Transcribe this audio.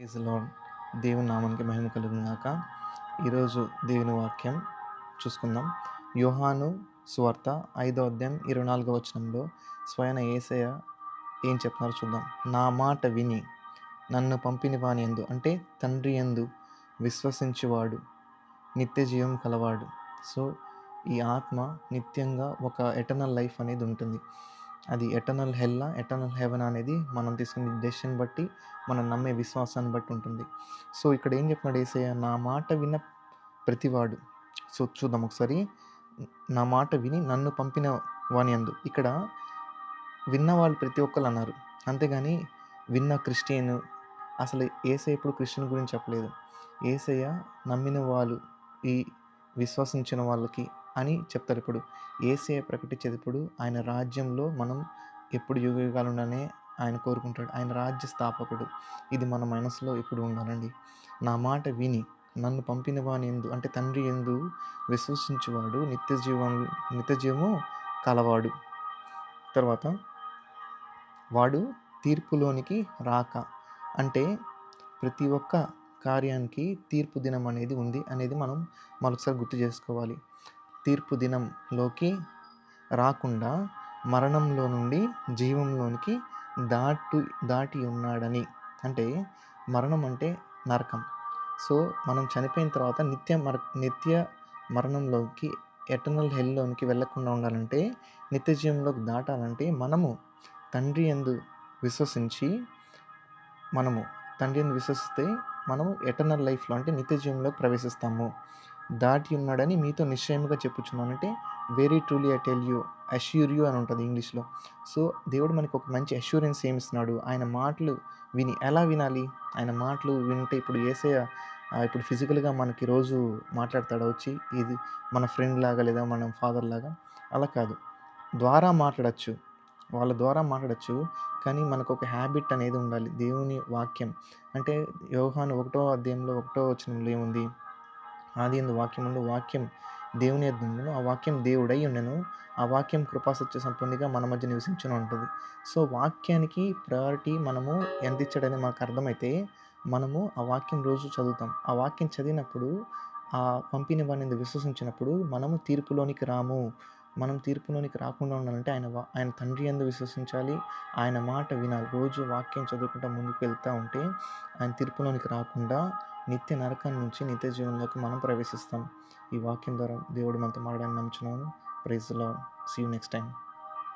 Is lord దేవుని నామానికి మహిమ కలుగును ఈరోజు దేవుని వాక్యం చూసుకుందాం. యోహాను స్వార్త ఐదో అధ్యాయం ఇరవై నాలుగో వచనంలో స్వయన ఏసయ్య ఏం చెప్తున్నారో చూద్దాం. నా మాట విని నన్ను పంపిన వాని ఎందు అంటే తండ్రి ఎందు విశ్వసించువాడు నిత్య జీవం కలవాడు. సో ఈ ఆత్మ నిత్యంగా ఒక ఎటర్నల్ లైఫ్ అనేది ఉంటుంది. అది ఎటర్నల్ హెల్లా ఎటర్నల్ హెవెన్ అనేది మనం తీసుకునే డెసిషన్ బట్టి మనం నమ్మే విశ్వాసాన్ని బట్టి ఉంటుంది. సో ఇక్కడ ఏం చెప్పినాడు ఏసయ్య? నా మాట విన్న ప్రతివాడు. సో చూద్దాం ఒకసారి. నా మాట విని నన్ను పంపిన వాని అందు. ఇక్కడ విన్న వాళ్ళు ప్రతి ఒక్కరు అన్నారు. అంతేగాని విన్న క్రిస్టియన్ అసలు ఏసయ్య ఇప్పుడు క్రిస్టియన్ గురించి చెప్పలేదు. ఏసయ్య నమ్మిన వాళ్ళు ఈ విశ్వసించిన వాళ్ళకి అని చెప్తారు ఇప్పుడు. ఏసయ్య ప్రకటించేటప్పుడు ఆయన రాజ్యంలో మనం ఎప్పుడు యుగ యుగాలుండనే ఆయన కోరుకుంటాడు. ఆయన రాజ్య స్థాపకుడు. ఇది మన మనసులో ఇప్పుడు ఉండాలండి. నా మాట విని నన్ను పంపిన వాని ఎందు అంటే తండ్రి ఎందు విశ్వసించువాడు నిత్య జీవం నిత్య జీవము కలవాడు. తర్వాత వాడు తీర్పులోనికి రాక అంటే ప్రతి ఒక్క కార్యానికి తీర్పు దినం అనేది ఉంది అనేది మనం మరొకసారి గుర్తు చేసుకోవాలి. తీర్పు దినంలోకి రాకుండా మరణంలో నుండి జీవంలోనికి దాటు దాటి ఉన్నాడని. అంటే మరణం అంటే నరకం. సో మనం చనిపోయిన తర్వాత నిత్య మర నిత్య మరణంలోకి ఎటర్నల్ హెల్లోనికి వెళ్ళకుండా ఉండాలంటే నిత్య జీవంలోకి దాటాలంటే మనము తండ్రి ఎందు విశ్వసించి మనము తండ్రి విశ్వసిస్తే మనము ఎటర్నల్ లైఫ్లో అంటే నిత్య జీవంలోకి ప్రవేశిస్తాము. దాటి ఉన్నాడని మీతో నిశ్చయముగా చెప్పుచున్నానంటే very truly I tell you assure you అని ఉంటుంది ఇంగ్లీష్లో. సో దేవుడు మనకు ఒక మంచి అష్యూరెన్స్ ఏమిస్తున్నాడు? ఆయన మాటలు విని ఎలా వినాలి? ఆయన మాటలు వింటే ఇప్పుడు ఏసే ఇప్పుడు ఫిజికల్గా మనకి రోజు మాట్లాడతాడు వచ్చి? ఇది మన ఫ్రెండ్ లాగా లేదా మన ఫాదర్ లాగా? అలా కాదు. ద్వారా మాట్లాడచ్చు. వాళ్ళ ద్వారా మాట్లాడచ్చు. కానీ మనకు ఒక హ్యాబిట్ అనేది ఉండాలి. దేవుని వాక్యం. అంటే యోహాను ఒకటో అధ్యాయంలో ఒకటో వచనంలో ఏముంది? ఆది ఎందు వాక్యం ఉండు వాక్యం దేవుని ఎద్దును ఆ వాక్యం దేవుడై ఉండను ఆ వాక్యం కృపాసత్య సంపూర్ణిగా మన మధ్య నివసించను ఉంటుంది సో వాక్యానికి ప్రయారిటీ మనము ఎంత ఇచ్చాడని మనకు అర్థమైతే మనము ఆ వాక్యం రోజు చదువుతాం. ఆ వాక్యం చదివినప్పుడు ఆ పంపిన వాడిని విశ్వసించినప్పుడు మనము తీర్పులోనికి రాము. మనం తీర్పులోనికి రాకుండా ఉండాలంటే ఆయన ఆయన తండ్రి ఎందు విశ్వసించాలి. ఆయన మాట వినాలి. రోజు వాక్యం చదువుకుంటా ముందుకు వెళ్తూ ఉంటే ఆయన తీర్పులోనికి రాకుండా నిత్య నరకం నుంచి నిత్య జీవనంలోకి మనం ప్రవేశిస్తాం. ఈ వాక్యం ద్వారా దేవుడు మనతో మాట్లాడని నమ్ముచున్నాను. ప్రైజ్లో సీ యూ నెక్స్ట్ టైం